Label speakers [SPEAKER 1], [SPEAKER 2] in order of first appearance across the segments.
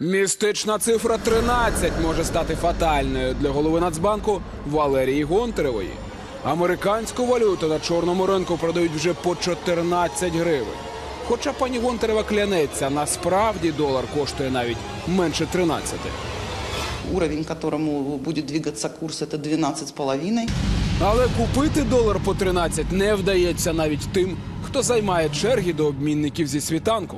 [SPEAKER 1] Містична цифра 13 може стати фатальною для голови Нацбанку Валерії Гонтаревої. Американську валюту на чорному ринку продають вже по 14 гривень. Хоча пані Гонтарева клянеться, насправді долар коштує навіть менше 13.
[SPEAKER 2] Уровень, которому будет двигаться курс, это 12,5.
[SPEAKER 1] Але купити долар по 13 не вдається навіть тим, хто займає черги до обмінників зі світанку.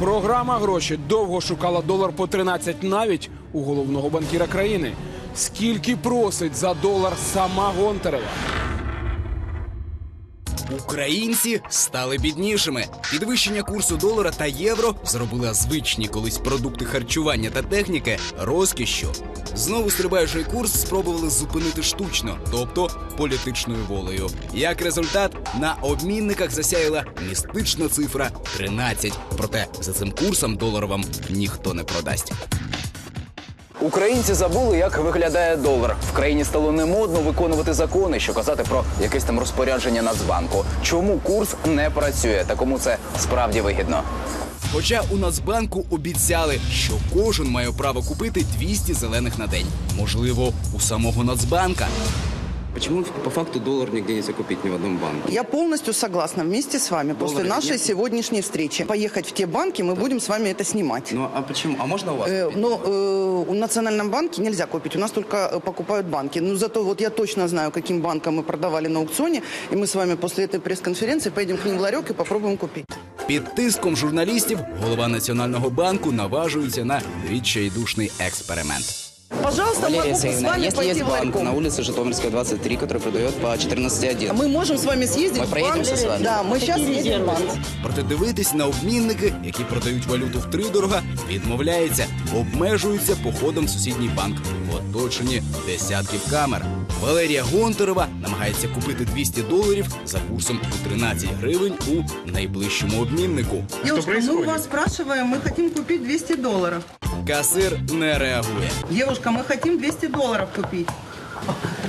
[SPEAKER 1] Програма гроші довго шукала долар по 13 навіть у головного банкіра країни. Скільки просить за долар сама Гонтарева?
[SPEAKER 3] Українці стали біднішими. Підвищення курсу долара та євро зробили звичні колись продукти харчування та техніки розкішшю. Знову стрибаючий курс спробували зупинити штучно, тобто політичною волею. Як результат, на обмінниках засяяла містична цифра 13. Проте за цим курсом долар вам ніхто не продасть.
[SPEAKER 4] Українці забули, як виглядає долар. В країні стало немодно виконувати закони, що казати про якесь там розпорядження Нацбанку. Чому курс не працює та кому це справді вигідно?
[SPEAKER 3] Хоча у Нацбанку обіцяли, що кожен має право купити 200 зелених на день. Можливо, у самого Нацбанка.
[SPEAKER 5] Почему по факту доллар нигде нельзя купить ни в одном банке?
[SPEAKER 2] Я полностью согласна вместе с вами после
[SPEAKER 5] Доллара
[SPEAKER 2] нашей
[SPEAKER 5] нет?
[SPEAKER 2] сегодняшней встречи. Поехать в те банки, мы будем с вами это снимать.
[SPEAKER 5] Ну а почему? А можно у вас?
[SPEAKER 2] Э,
[SPEAKER 5] купить?
[SPEAKER 2] Но э, у Национальном банке нельзя купить, у нас только э, покупают банки. Но зато вот я точно знаю, каким банкам мы продавали на аукционе, и мы с вами после этой пресс-конференции поедем к ним в ларек и попробуем купить.
[SPEAKER 3] Під тиском журналістів голова Національного банку наважується на відчайдушний експеримент.
[SPEAKER 2] Пожалуйста, мы
[SPEAKER 5] Валерия
[SPEAKER 2] могу с
[SPEAKER 5] Саевна,
[SPEAKER 2] вами
[SPEAKER 5] если
[SPEAKER 2] пойти
[SPEAKER 5] есть
[SPEAKER 2] в
[SPEAKER 5] банк
[SPEAKER 2] ларьком.
[SPEAKER 5] на улице Житомирская, 23, который продает по 14,1.
[SPEAKER 2] Мы можем с вами съездить
[SPEAKER 5] Мы
[SPEAKER 2] в банк.
[SPEAKER 5] проедемся с вами.
[SPEAKER 2] Да, мы сейчас едем в банк.
[SPEAKER 3] Проте дивитись на обмінники, які продають валюту втридорога, відмовляється, обмежується походом в сусідній банк в оточенні десятків камер. Валерія Гонтарова намагається купити 200 доларів за курсом у 13 гривень у найближчому обміннику.
[SPEAKER 2] Девушка, мы у вас спрашиваем, мы хотим купить 200 долларов.
[SPEAKER 3] Касир не реагує.
[SPEAKER 2] Девушка, мы хотим 200 долларов купить.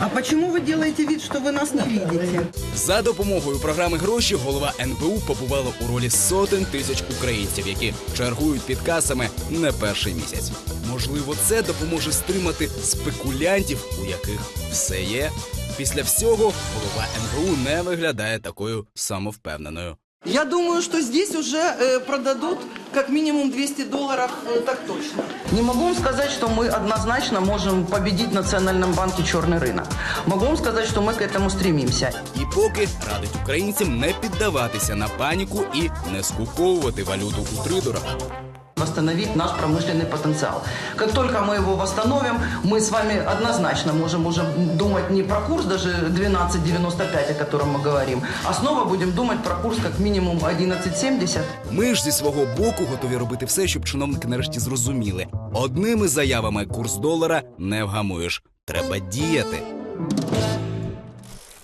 [SPEAKER 2] А почему вы делаете вид, что вы нас не видите?
[SPEAKER 3] За допомогою програми гроші голова НБУ побувала у ролі сотень тисяч українців, які чергують під касами не перший місяць. Можливо, це допоможе стримати спекулянтів, у яких все є. Після всього голова НБУ не виглядає такою самовпевненою.
[SPEAKER 2] Я думаю, что здесь уже э, продадут как минимум 200 долларов, э, так точно. Не могу вам сказать, что мы однозначно можем победить в Национальном банке черный рынок. Могу вам сказать, что мы к этому стремимся.
[SPEAKER 3] І поки радить українцям не піддаватися на паніку і не скуповувати валюту у тридорах.
[SPEAKER 2] Восстановить наш промышленный потенциал. Как только мы его восстановим, мы с вами однозначно можем уже думать не про курс даже 12.95, о котором мы говорим, а снова будем думать про курс как минимум 11.70.
[SPEAKER 3] Ми ж зі свого боку готові робити все, щоб чиновники нарешті зрозуміли. Одними заявами курс долара не вгамуєш. Треба діяти.